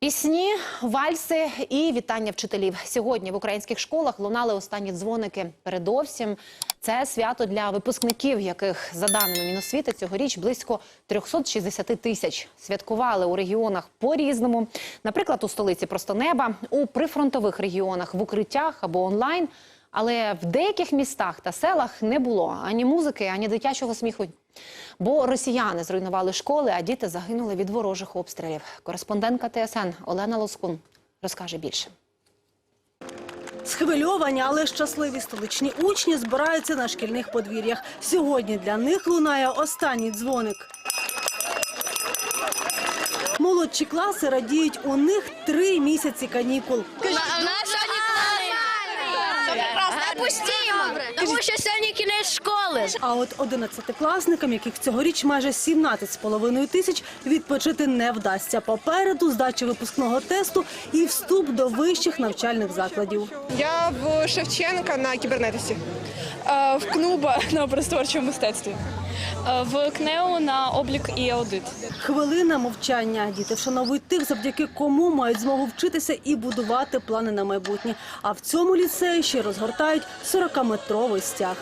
Пісні, вальси і вітання вчителів. Сьогодні в українських школах лунали останні дзвоники. Передовсім це свято для випускників, яких за даними Міносвіти цьогоріч близько 360 тисяч. Святкували у регіонах по-різному. Наприклад, у столиці просто неба, у прифронтових регіонах в укриттях або онлайн. Але в деяких містах та селах не було ані музики, ані дитячого сміху. Бо росіяни зруйнували школи, а діти загинули від ворожих обстрілів. Кореспондентка ТСН Олена Лоскун розкаже більше. Схвильовані, але щасливі столичні учні збираються на шкільних подвір'ях. Сьогодні для них лунає останній дзвоник. Молодші класи радіють, у них три місяці канікул. Наша Допустимо, тому що сьогодні кінець школи. А от одинадцятикласникам, яких цьогоріч майже 17,5 тисяч, відпочити не вдасться. Попереду здача випускного тесту і вступ до вищих навчальних закладів. Я в Шевченка на кібернетиці. Е, в КНУБА на образотворчому мистецтві, Е, в КНЕУ на облік і аудит. Хвилина мовчання. Діти вшановують тих, завдяки кому мають змогу вчитися і будувати плани на майбутнє. А в цьому ліцеї ще розгортають 40-метровий стяг.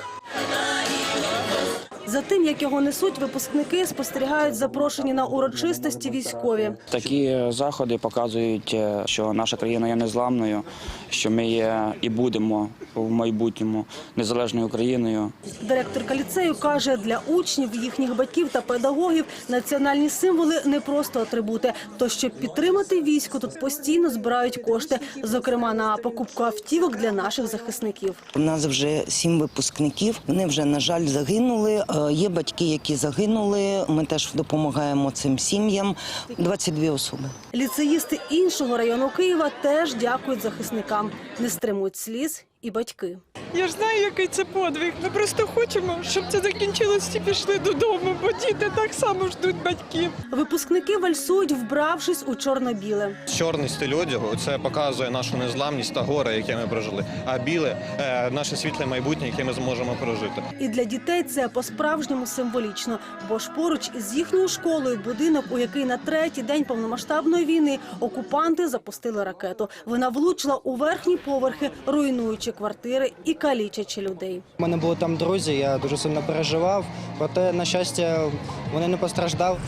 За тим, як його несуть, випускники спостерігають запрошені на урочистості військові. Такі заходи показують, е, що наша країна є незламною, що ми є і будемо в майбутньому незалежною Україною. Директорка ліцею каже, для учнів, їхніх батьків та педагогів національні символи не просто атрибути. То щоб підтримати військо, тут постійно збирають кошти, зокрема на покупку автівок для наших захисників. У нас вже сім випускників. Вони вже на жаль загинули. Е, Є батьки, які загинули. Ми теж допомагаємо цим сім'ям. 22 особи. Ліцеїсти іншого району Києва теж дякують захисникам, не стримують сліз і батьки. Я ж знаю, який це подвиг. Ми просто хочемо, щоб це закінчилось і пішли додому, бо діти так само ждуть батьків. Випускники вальсують, вбравшись у чорно-біле. Чорний стиль одягу це показує нашу незламність та горе, яке ми прожили. А біле е, наше світле майбутнє, яке ми зможемо прожити. І для дітей це по-справжньому символічно, бо ж поруч із їхньою школою будинок, у який на третій день повномасштабної війни окупанти запустили ракету. Вона влучила у верхні поверхи, руйнуючи квартири і калічачи людей. У мене були там друзі, я дуже сильно переживав. Проте, на щастя, вони не постраждав.